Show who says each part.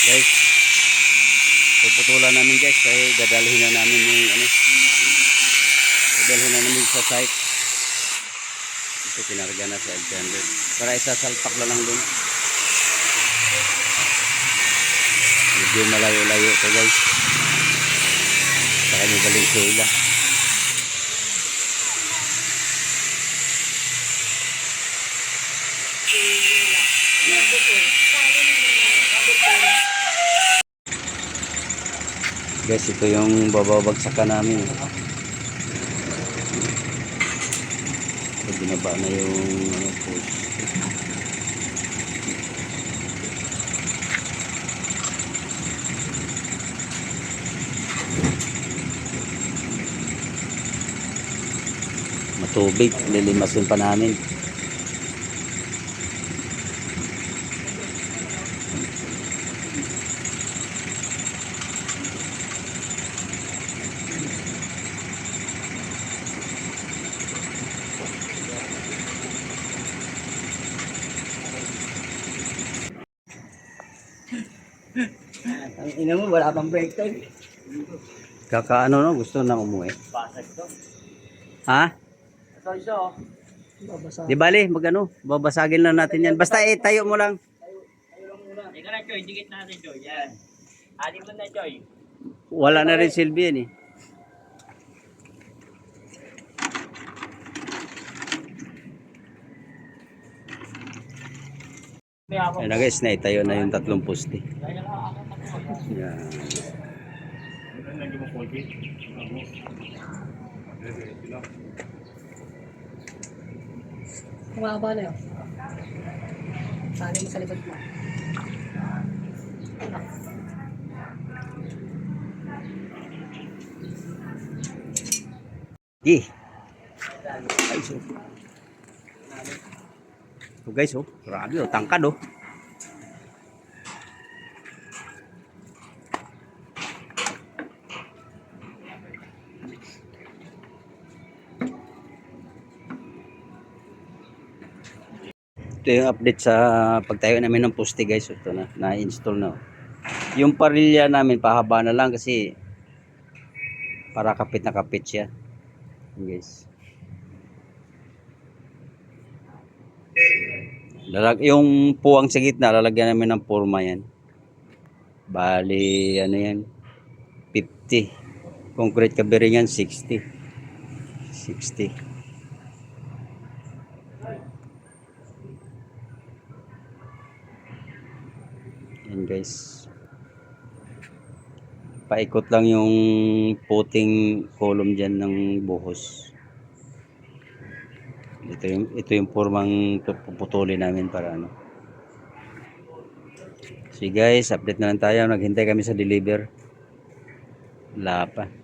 Speaker 1: Guys, puputulan namin guys kaya dadalhin na namin yung ano. Dadalhin na namin sa site. Ito kinarga na sa 800. Para isasalpak na lang dun. Medyo malayo-layo to guys. Sa kanya Valenzuela. Guys, ito yung bababagsakan namin. Ito binaba na yung ano, post. Matubig, lilimasin pa namin.
Speaker 2: Ang ina mo, wala pang break time.
Speaker 1: Kakaano no, gusto na umuwi.
Speaker 2: Basag to.
Speaker 1: Ha?
Speaker 2: Ito isa oh. Babasa.
Speaker 1: Di bali, magano, babasagin lang natin yan. Basta eh, tayo mo lang.
Speaker 2: Ika na, Choy. Dikit natin, Choy. Yan. Aling mo na, Choy.
Speaker 1: Wala na rin silbi yan eh. Ayun na guys, naitayo na yung tatlong poste. Yan.
Speaker 3: Kumaba na yun. Sali mo sa likod mo.
Speaker 1: Di. Ay, so. Ito guys, oh. Grabe, oh. Tangkad, oh. Ito yung update sa pagtayo namin ng poste guys. Ito na, na-install na. oh. Yung parilya namin pahaba na lang kasi para kapit na kapit siya. Guys. Lalag yung puwang sa gitna, lalagyan namin ng forma yan. Bali, ano yan? 50. Concrete covering yan, 60. 60. Yan guys. Paikot lang yung puting column dyan ng buhos. Ito yung, ito yung formang puputulin namin para ano. So guys, update na lang tayo. Naghintay kami sa deliver. Wala pa.